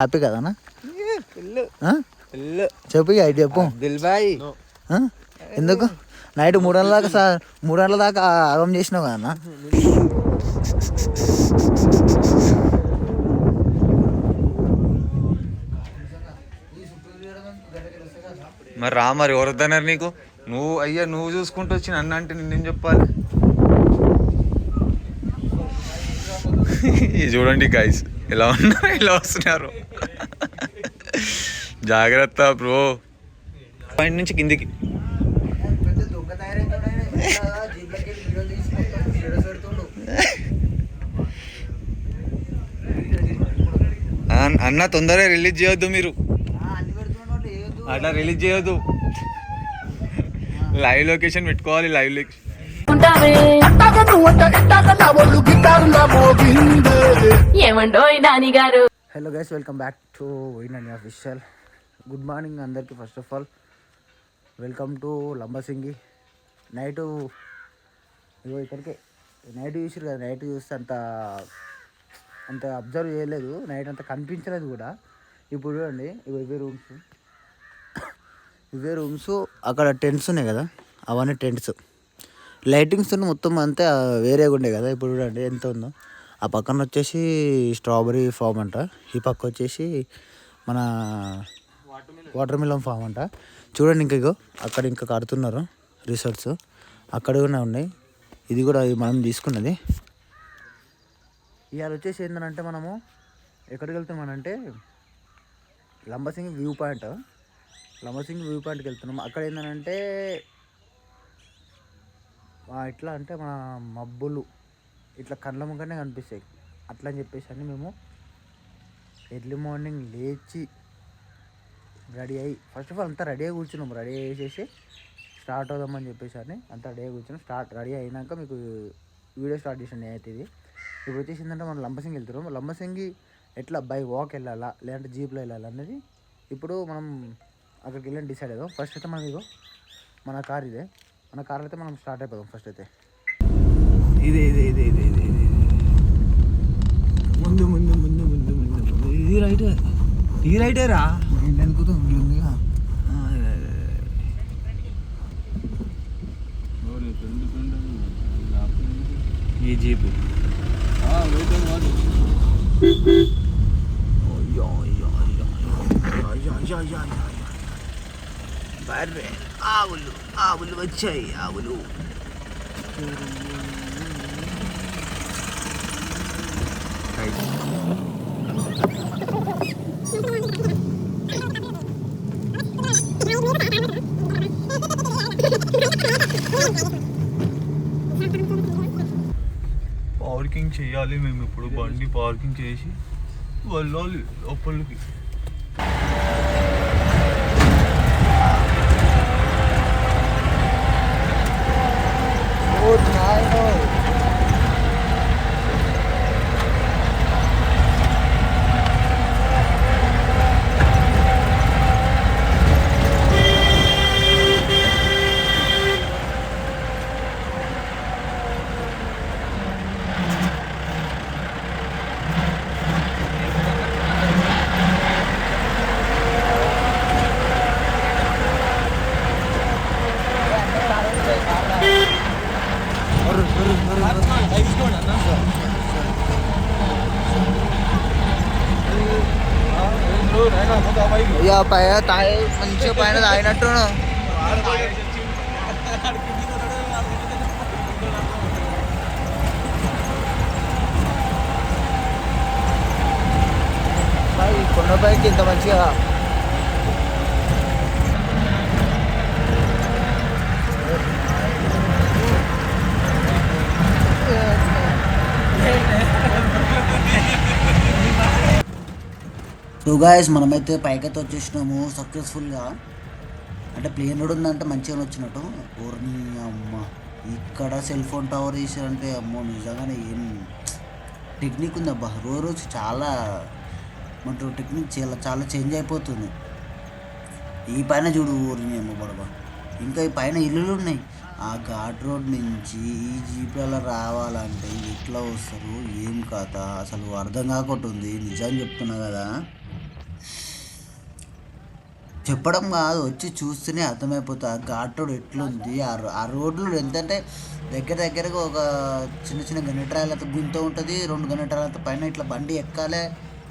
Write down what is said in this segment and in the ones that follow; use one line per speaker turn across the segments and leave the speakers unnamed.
Happy కదనా? చెప్పు చెప్పు.
Dil bye?
ఎందుకు? నైట్ మూడు గంటల దాకా సార్ మూడు గంటల దాకా ఆగం చేసినావు కదన్నా
మరి రా మరి ఎవరొద్దన్నారు నీకు? నువ్వు అయ్యా నువ్వు చూసుకుంటూ వచ్చి నన్ను అంటే నిన్నేం చెప్పాలి? ఇది చూడండి గైస్ ఎలా ఉన్నారు ఎలా వస్తున్నారు? జాగ్రత్త బ్రో పాయింట్ నుంచి కిందికి. అన్న తొందరగా రిలీజ్ చేయొద్దు మీరు. అట్లా రిలీజ్ చేయొద్దు. లైవ్ లొకేషన్ పెట్టుకోవాలి లైవ్ లొకేషన్
ఏమంటో దాని నాని గారు
hello guys welcome back to vine official good morning అందరికీ first of all welcome to Lambasingi night ఇగో ఇక్కడికే. నైట్ చూసారు కదా నైట్ చూస్తే అంత అంత అబ్జర్వ్ చేయలేదు. నైట్ అంత కనిపించలేదు కూడా. ఇప్పుడు చూడండి ఇవి ఇవే రూమ్స్ ఇవే రూమ్స్ అక్కడ టెంట్స్ ఉన్నాయి కదా అవన్నీ టెంట్స్ లైటింగ్స్ మొత్తం అంతా వేరేగా ఉండే కదా ఇప్పుడు చూడండి ఎంత ఉందో. ఆ పక్కన వచ్చేసి స్ట్రాబెరీ ఫామ్ అంట. ఈ పక్క వచ్చేసి మన వాటర్ మిలన్ ఫామ్ అంట. చూడండి ఇంకా ఇగో అక్కడ ఇంకా కడుతున్నారు రిసార్ట్స్ అక్కడ కూడా ఉన్నాయి. ఇది కూడా మనం తీసుకున్నది. ఇవాళ వచ్చేసి ఏంటంటే మనము ఎక్కడికి వెళ్తున్నామంటే Lambasingi view point. Lambasingi view పాయింట్కి వెళ్తున్నాం. అక్కడ ఏంటంటే ఆ, ఎట్లా అంటే మన మబ్బులు ఇట్లా కళ్ళ ముఖనే కనిపిస్తాయి. అట్లా అని చెప్పేసి అని మేము ఎర్లీ మార్నింగ్ లేచి రెడీ అయ్యి ఫస్ట్ ఆఫ్ ఆల్ అంతా రెడీ అయ్యి కూర్చున్నాం. రెడీ చేసేసి స్టార్ట్ అవుదామని చెప్పేసి అని అంతా రెడీ అయ్యి కూర్చున్నాం. స్టార్ట్ రెడీ అయినాక మీకు వీడియో స్టార్ట్ చేసాను నేనైతే ఇది. ఇప్పుడు వచ్చేసిందంటే మనం లంబసింగి వెళ్తున్నాం. లంబసింగి ఎట్లా? బై వాక్ వెళ్ళాలా? లేదంటే జీప్లో వెళ్ళాలా అనేది ఇప్పుడు మనం అక్కడికి వెళ్ళి డిసైడ్ అవుదాం ఫస్ట్ అయితే మనం మన కార్ ఇదే. మన కార్ అయితే మనం స్టార్ట్ అయిపోదాం. ఫస్ట్ అయితే
ఇది ఇది ఇది ఇది ఇది ఇది ముందు ముందు ముందు ముందు ముందు ముందు ఇది రైటే ఈ రైటే రా
ఉందిగా
ఈ జీపు బర్రె ఆవులు ఆవులు వచ్చాయి ఆవులు
పార్కింగ్ చేయాలి మేము ఇప్పుడు బండి పార్కింగ్ చేసి వెళ్ళాలి లోపలికి
ఇక పై తాయి మంచిగా పైన తాగినట్టు కొండపైకి ఇంత మంచిగా సో గాయస్ మనమైతే పైకైతే వచ్చేసినాము. సక్సెస్ఫుల్గా అంటే ప్లేన్ రోడ్ ఉందంటే మంచిగా వచ్చినట్టు ఊరిని అమ్మ ఇక్కడ సెల్ ఫోన్ టవర్ వేసారంటే అమ్మో నిజంగానే ఏం టెక్నిక్ ఉంది అబ్బా. రోజు రోజు చాలా మన టెక్నిక్ చాలా చాలా చేంజ్ అయిపోతుంది. ఈ పైన చూడు ఊరిని అమ్మ బడబా ఇంకా ఈ పైన ఇల్లులు ఉన్నాయి. ఆ ఘాట్ రోడ్ నుంచి ఈ జీప్లలో రావాలంటే ఎట్లా వస్తారు. ఏం కథ? అసలు అర్థం కాకుండా ఉంది నిజం చెప్తున్నా కదా. చెప్పడం కాదు వచ్చి చూస్తేనే అర్థమైపోతుంది. ఆ ఘాట్ రోడ్ ఎట్లుంది? ఆ రో- ఆ రోడ్లు ఎంతంటే దగ్గర దగ్గరగా ఒక చిన్న చిన్న గణిట్రాయలతో గుంత ఉంటుంది. రెండు గణిట్రాయలతో పైన ఇట్లా బండి ఎక్కాలి.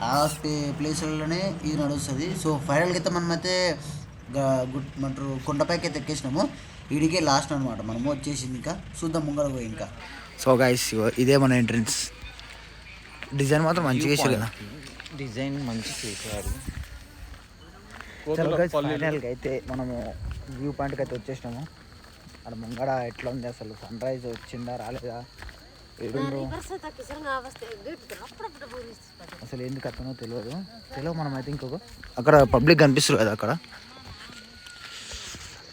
ఆ స్పే ప్లేసులలోనే ఇది నడుస్తుంది. సో ఫైనల్గా అయితే మనమైతే మంటారు కొండపైకి అయితే ఎక్కేసినాము. ఇడికే లాస్ట్ అనమాట మనము వచ్చేసింది ఇంకా. చూద్దాం ముంగడ పోయి ఇంకా. సో గైస్ ఇదే మన ఎంట్రన్స్. డిజైన్ మాత్రం మంచిగా వేసారు కదా.
డిజైన్ మంచి చేశారు
ఫైనల్గా అయితే మనము వ్యూ పాయింట్కి అయితే వచ్చేసినాము. అక్కడ ముంగడ ఎట్లా ఉంది అసలు? సన్ రైజ్ వచ్చిందా రాలేదా? అసలు ఎందుకు అతనో తెలియదు తెలియదు మనం అయితే ఇంకొక. అక్కడ పబ్లిక్ కనిపిస్తుంది కదా అక్కడ?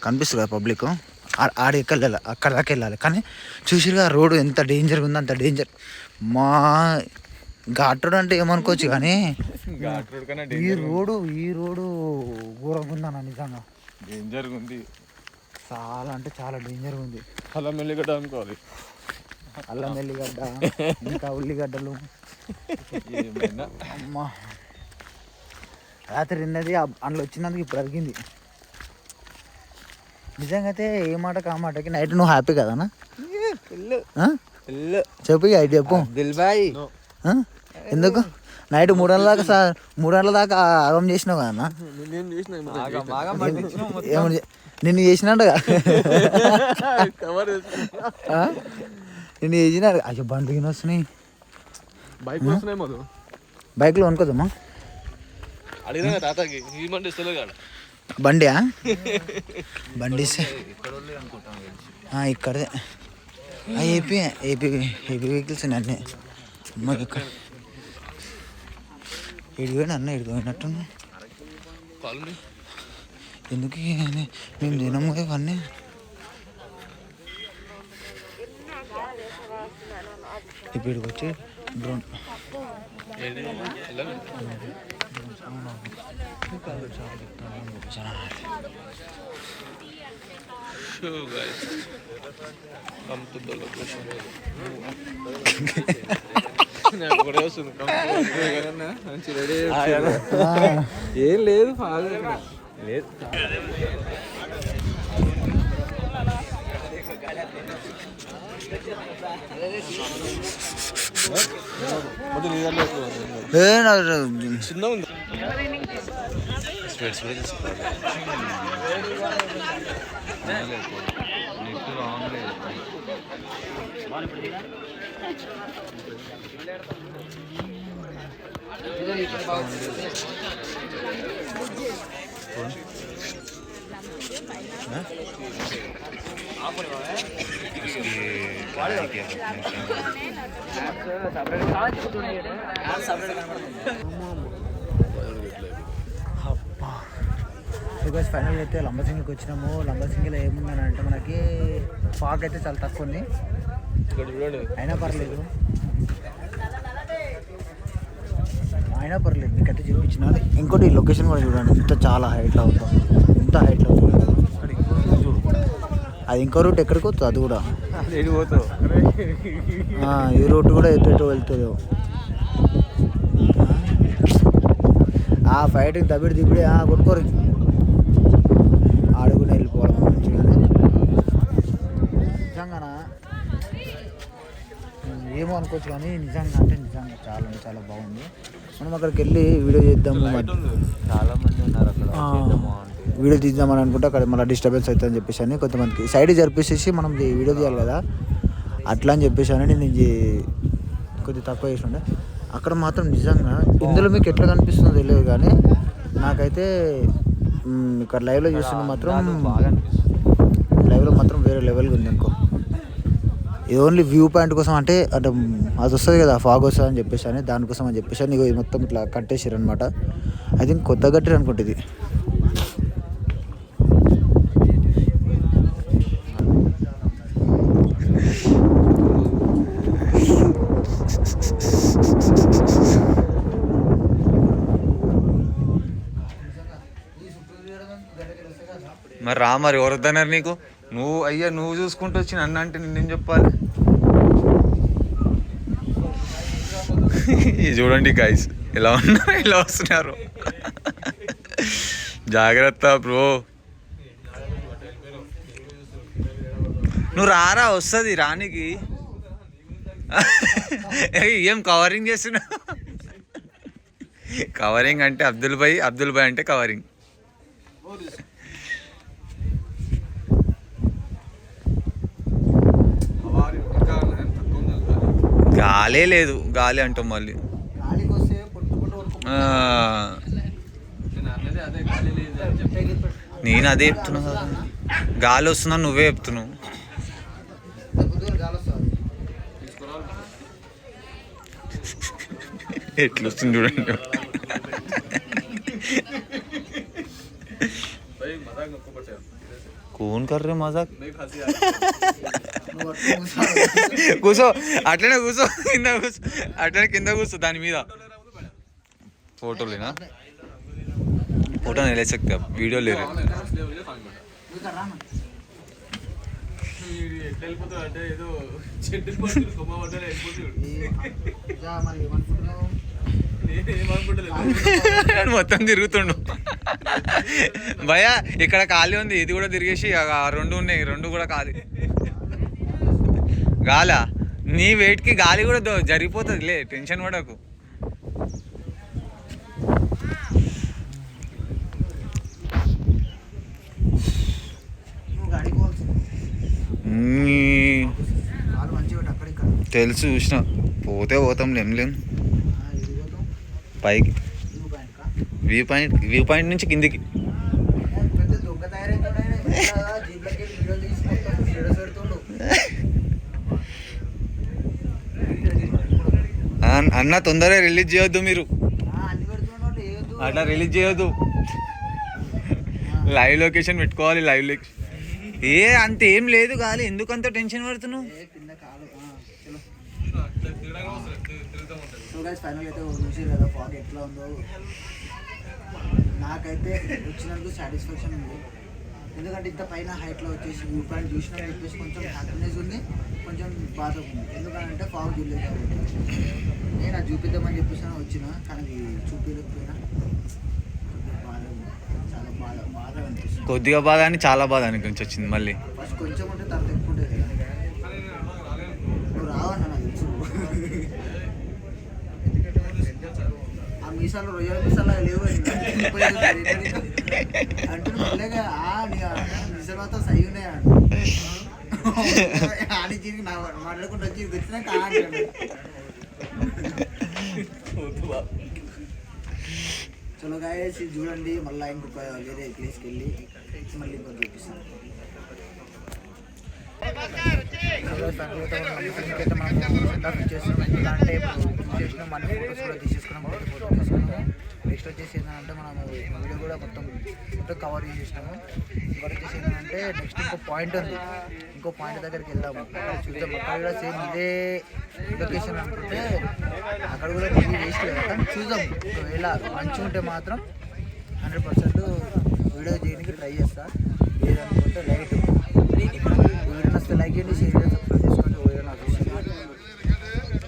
కనిపిస్తుంది కదా పబ్లిక్? ఆడ ఎక్కడ వెళ్ళాలి అక్కడ దాకా వెళ్ళాలి. కానీ చూసిరుగా రోడ్డు ఎంత డేంజర్ ఉందో అంత డేంజర్ మా ఘాట్ రోడ్ అంటే ఏమనుకోవచ్చు కానీ ఈ రోడ్డు ఈ రోడ్డు ఘోరంగా ఉందన్న నిజంగా.
డేంజర్ ఉంది.
చాలా అంటే చాలా డేంజర్గా ఉంది.
అలా మెల్లిగడ్డ అనుకోవాలి.
అల్లం వెల్లిగడ్డ ఇంకా ఉల్లిగడ్డలు. అమ్మా. రాత్రి తిన్నది ఆ- అందులో వచ్చినందుకు ఇప్పుడు అరిగింది. నిజంగా అయితే ఏ మాటకి ఆ మాటకి నైట్ నువ్వు హ్యాపీ కదనా ఆ? చెప్పు ఇక ఐడియా చెప్పు.
దిల్ బాయ్?
ఎందుకు? నైట్ మూడు గంటల దాకా సా- మూడు గంటల దాకా ఆగం చేసినావు
చేసిన
చే- నిన్ను చేసినట్టుగా? నిన్ను చేసినాడు అయ్యో బండి దిగిన వస్తున్నాయి.
బైక్ వస్తున్నాయి మధు
బైక్లో
అడిగినా తాతకి కాదు.
బండియా? బండి ఇక్కడే. ఏపీ ఏపీ ఏపీ వెహికల్స్ అన్నీ. అమ్మ ఇక్కడ ఇడిపోయిన అన్న ఇడిపోయినట్టు
కాలనీ
ఎందుకు ఇవన్నీ? మేము తినం కదా ఇవన్నీ ఇప్పుడు ఇక్కడికి వచ్చి
drone show guys come to the ఏం లేదు ఫాగ్ లేదు. మొదలు
బికాస్ ఫైనల్ అయితే లంబసింగికి వచ్చినాము. లంబసింగిలో ఏముందని అంటే మనకి ఫాగ్ అయితే చాలా తక్కువ ఉంది. అయినా పర్లేదు. అయినా పర్లేదు మీకైతే చూపించిన. ఇంకోటి లొకేషన్ కూడా చూడండి ఇంత చాలా హైట్లో అవుతాం ఇంత హైట్లో అది ఇంకో రూట్ ఎక్కడికి వస్తుంది అది కూడా. ఈ రూట్ కూడా ఎటు వెళ్తుందో. ఆ ఫైటింగ్ దబిడి దిబిడి ఆ, కొట్టుకోరు అడుగునే వెళ్ళిపోవాలి మనం మంచిగానే నిజంగానా ఏమో అనుకోవచ్చు కానీ నిజంగా అంటే నిజంగా చాలా అంటే చాలా బాగుంది. మనం అక్కడికి వెళ్ళి వీడియో చేద్దాము
చాలా మంది ఉన్నారు అక్కడ.
వీడియో తీద్దామని అనుకుంటే అక్కడ మళ్ళీ డిస్టర్బెన్స్ అవుతుందని చెప్పేసి అని కొంతమందికి. సైడ్ జరిపేసేసి మనం వీడియో తీయాలి కదా. అట్లా అని చెప్పేసి అని నేను కొద్దిగా తక్కువ చేసి ఉండే. అక్కడ మాత్రం నిజంగా ఇందులో మీకు ఎట్లా కనిపిస్తుందో తెలియదు కానీ నాకైతే ఇక్కడ లైవ్లో చూస్తుంటే మాత్రం లైవ్లో మాత్రం వేరే లెవెల్గా ఉంది అనుకో. ఇది ఓన్లీ వ్యూ పాయింట్ కోసం అంటే అంటే అది వస్తుంది కదా ఫాగ్ వస్తుంది అని చెప్పేసి అని దానికోసం అని చెప్పేసి అని ఇది మొత్తం ఇట్లా కట్టేసారు అనమాట ఐ థింక్ కొత్త కట్టారు అనుకుంటుంది ఇది.
మరి రా మరి ఎవరొద్దన్నారు నీకు? నువ్వు అయ్యా నువ్వు చూసుకుంటూ వచ్చి నన్ను అంటే నిన్నేం చెప్పాలి? చూడండి గైస్ ఎలా ఉన్నారు ఎలా వస్తున్నారు? జాగ్రత్త బ్రో నువ్వు రారా వస్తుంది రానికి. ఏం కవరింగ్ చేస్తున్నావు? కవరింగ్ అంటే అబ్దుల్ భాయ్ అబ్దుల్ భాయ్ అంటే కవరింగ్
వారి ఇంకా తక్కువ ఉండాలి
గాలే లేదు గాలి అంటాం మళ్ళీ
గాలికి వస్తే కొట్టుకుంటూ
ఆ,
నేను అన్నది అదే ఖాళీ లేదు అని చెప్పి
నేను అదే చెప్తున్నా కదా గాలి వస్తున్నా నువ్వే చెప్తున్నావు
పొద్దున గాలి వస్తుంది
ఎట్లా వస్తుంది చూడండి
भाई मजाक नको पटेल
కోన్ కర్రే మజాక్
नहीं खांसी आ रही
నువ్వు అట్లా కూర్చో
అట్లనే కూర్చో కింద కూర్చో అట్లనే కింద కూర్చో దాని మీద. ఫోటో
లేనా ఫోటో నిలేసక్తా వీడియో
లేదు.
మొత్తం తిరుగుతుండు. భయ ఇక్కడ ఖాళీ ఉంది ఇది కూడా తిరిగేసి ఆ రెండు ఉన్నాయి రెండు కూడా ఖాళీ. గాలా. నీ weight కి గాలి కూడా జరిగిపోతుంది లే టెన్షన్ పడకు. తెలుసు చూసిన పోతే పోతాం లేం లేం. పైకి వ్యూ పాయింట్ వ్యూ పాయింట్ నుంచి కిందికి. అన్న తొందరగా రిలీజ్ చేయొద్దు మీరు. అట్లా రిలీజ్ చేయొద్దు. లైవ్ లొకేషన్ పెట్టుకోవాలి లైవ్ లొకేషన్ ఏ అంత ఏం లేదు గాలి. ఎందుకు అంత టెన్షన్ పడుతున్నావు
కింద కదా నాకైతే వచ్చినందుకు సాటిస్ఫాక్షన్ ఉంది. ఎందుకంటే ఇంత పైన హైట్లో వచ్చేసి వ్యూ పాయింట్ చూసినా చెప్పేసి కొంచెం హ్యాపీనెస్ ఉంది కొంచెం బాధ ఉంది. ఎందుకంటే ఫాగ్ చూడలేదు కాబట్టి. నేను అది చూపిద్దామని చెప్పేసి వచ్చిన కానీ కొద్దిగా బాధ చాలా బాధ బాధ అనిపిస్తుంది.
కొద్దిగా బాధ అని చాలా బాధ అనిపించి వచ్చింది మళ్ళీ.
ఫస్ట్ కొంచెం ఉంటే తర్వాత ఎక్కువ ఉంటుంది నువ్వు రావన్న నాకు తెలుసు. ఆ మీసాలు రొయ్యల మీసాలు లేవు అంటే మెల్లగా ఆ సై ఉన్నాయి ఆడి నా మాట్లాడుకుంటూ వచ్చి వచ్చినాక చలో గాయస్ చూడండి మళ్ళీ ఇంకొక వేరే ప్లేస్కి వెళ్ళి మళ్ళీ ఇంకొక చూపిస్తాను ఎందుకంటే ఇప్పుడు చేసినాం మన ఫోటోస్ కూడా తీసేసుకున్నాం నెక్స్ట్ వచ్చేసి ఏంటంటే మనం వీడియో కూడా మొత్తం మొత్తం కవర్ చేసేసినాము. ఇంకోటి వచ్చేసి ఏంటంటే నెక్స్ట్ ఇంకో పాయింట్ ఉంది. ఇంకో పాయింట్ దగ్గరికి వెళ్దాము. చూద్దాం. అక్కడ కూడా సేమ్ ఇదే లొకేషన్ అనుకుంటే అక్కడ కూడా మళ్ళీ వేస్ట్ కానీ చూద్దాం. ఒకవేళ మంచిగా ఉంటే మాత్రం హండ్రెడ్ పర్సెంట్ వీడియో చేయడానికి ట్రై చేస్తా. లేదనుకుంటే లైట్ వీడియో నచ్చితే లైక్ చేయండి షేర్ చేయండి